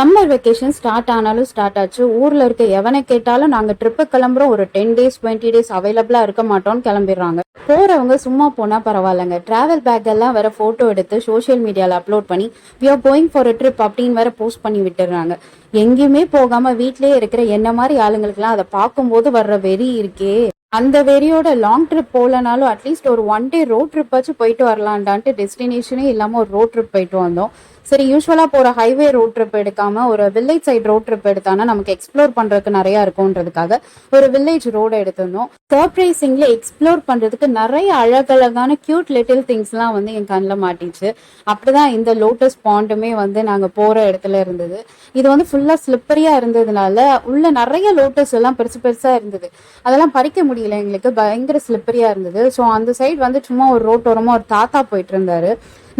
Summer vacation start ஆனாலும் start ஆச்சு. ஊரில் இருக்க எவனை கேட்டாலும் நாங்கள் ட்ரிப்பு கிளம்புறோம். ஒரு டென் டேஸ் டுவெண்ட்டி டேஸ் அவைலபிளாக இருக்க மாட்டோம்னு கிளம்பிடுறாங்க. போகிறவங்க சும்மா போனால் பரவாயில்லைங்க. ட்ராவல் பேக் எல்லாம் வேற ஃபோட்டோ எடுத்து சோஷியல் மீடியாவில் அப்லோட் பண்ணி we are going for a trip அப்படின்னு வேற போஸ்ட் பண்ணி விட்டுறாங்க எங்கேயுமே போகாமல் வீட்லேயே இருக்கிற என்ன மாதிரி ஆளுங்களுக்குலாம் அதை பார்க்கும்போது வர்ற வெறி இருக்கே. அந்த வெறியோட லாங் ட்ரிப் போகலனாலும் அட்லீஸ்ட் ஒரு ஒன் டே ரோட் ட்ரிப்பாச்சும் போயிட்டு வரலான்டான்ட்டு டெஸ்டினேஷனே இல்லாமல் ஒரு ரோட் ட்ரிப் போயிட்டு வந்தோம். சரி யூஸ்வலாக போகிற ஹைவே ரோட் ட்ரிப் எடுக்காம ஒரு வில்லேஜ் சைடு ரோட் ட்ரிப் எடுத்தானா நமக்கு எக்ஸ்ப்ளோர் பண்ணுறதுக்கு நிறையா இருக்கும்ன்றதுக்காக ஒரு வில்லேஜ் ரோடு எடுத்திருந்தோம். சர்ப்ரைசிங்ல எக்ஸ்ப்ளோர் பண்ணுறதுக்கு நிறைய அழகழகான கியூட் லிட்டில் திங்ஸ்லாம் வந்து என் கண்ணில் மாட்டிச்சு. அப்படிதான் இந்த லோட்டஸ் பாண்டுமே வந்து நாங்கள் போகிற இடத்துல இருந்தது. இது வந்து ஃபுல்லாக ஸ்லிப்பரியாக இருந்ததுனால உள்ள நிறைய லோட்டஸ் எல்லாம் பெருசு பெருசாக இருந்தது. அதெல்லாம் பறிக்க முடியல எங்களுக்கு பயங்கர ஸ்லிப்பரியாக இருந்தது. ஸோ அந்த சைடு வந்து சும்மா ஒரு ரோட்டோரமாக ஒரு தாத்தா போயிட்டு இருந்தாரு.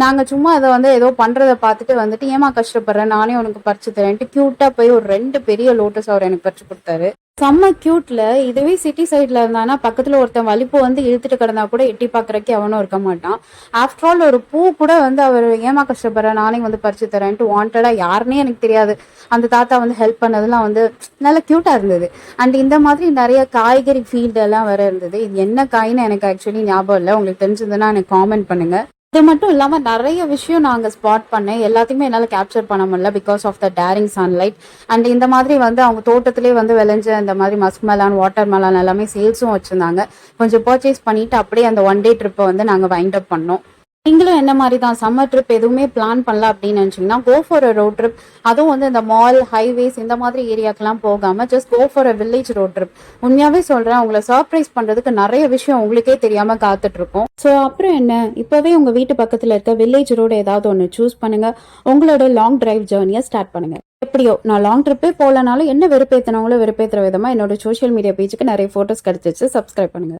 நாங்கள் சும்மா அதை வந்து ஏதோ பண்ணுறதை பார்த்துட்டு வந்துட்டு ஏமா கஷ்டப்படுறேன் நானே உனக்கு பறிச்சு தரேன்ட்டு க்யூட்டாக போய் ஒரு ரெண்டு பெரிய லோட்டஸ் அவர் எனக்கு பறிச்சு கொடுத்தாரு. செம்ம க்யூட்ல இதுவே சிட்டி சைட்ல இருந்தானா பக்கத்துல ஒருத்தன் வலிப்பு வந்து இழுத்துட்டு கிடந்தா கூட எட்டி பாக்குறக்கே அவனும் இருக்க மாட்டான். ஆஃப்டர் ஆல் ஒரு பூ கூட வந்து அவர் ஏமா கஷ்டப்படுற? நானே வந்து பறிச்சு தரேன்ட்டு வாண்டடா யாருன்னே எனக்கு தெரியாது. அந்த தாத்தா வந்து ஹெல்ப் பண்ணதெல்லாம் வந்து நல்ல க்யூட்டா இருந்தது. அண்ட் இந்த மாதிரி நிறைய காய்கறி ஃபீல்டு எல்லாம் வேற இருந்தது. இது என்ன காய்னு எனக்கு ஆக்சுவலி ஞாபகம் இல்லை. உங்களுக்கு தெரிஞ்சதுன்னா எனக்கு காமெண்ட் பண்ணுங்க. இது மட்டும் இல்லாம நிறைய விஷயம் நாங்க ஸ்பாட் பண்ணேன். எல்லாத்தையுமே என்னால கேப்சர் பண்ண முடியல because of the daring sunlight and இந்த மாதிரி வந்து அவங்க தோட்டத்திலே வந்து விளைஞ்ச இந்த மாதிரி மஸ்க் மெலான் வாட்டர் மெலான் எல்லாமே சேல்ஸும் வச்சிருந்தாங்க. கொஞ்சம் பர்ச்சேஸ் பண்ணிட்டு அப்படியே அந்த ஒன் டே ட்ரிப்பை வந்து நாங்க வைண்ட் அப் பண்ணோம். நீங்களும் என்ன மாதிரி தான் சம்மர் ட்ரிப் எதுவுமே பிளான் பண்ணல அப்படின்னு நினச்சிங்கன்னா go for a road trip அதுவும் வந்து இந்த மால் ஹைவேஸ் இந்த மாதிரி ஏரியாக்கெல்லாம் போகாம just go for a village road trip உண்மையாவே சொல்றேன் உங்களை சர்ப்ரைஸ் பண்றதுக்கு நிறைய விஷயம் உங்களுக்கே தெரியாம காத்துட்டு ஸோ அப்புறம் என்ன? இப்பவே உங்க வீட்டு பக்கத்துல இருக்க வில்லேஜ் ரோடு ஏதாவது ஒன்று சூஸ் பண்ணுங்க. உங்களோட லாங் டிரைவ் ஜேர்னியை ஸ்டார்ட் பண்ணுங்க. எப்படியோ நான் லாங் ட்ரிப்பே போகலனாலும் என்ன வெறுப்பேற்றினவங்களோ வெறுப்பேற்றுற விதமா என்னோட சோஷியல் மீடியா பேஜுக்கு நிறைய ஃபோட்டோஸ் கிடைச்சிச்சு. சப்ஸ்கிரைப் பண்ணுங்க.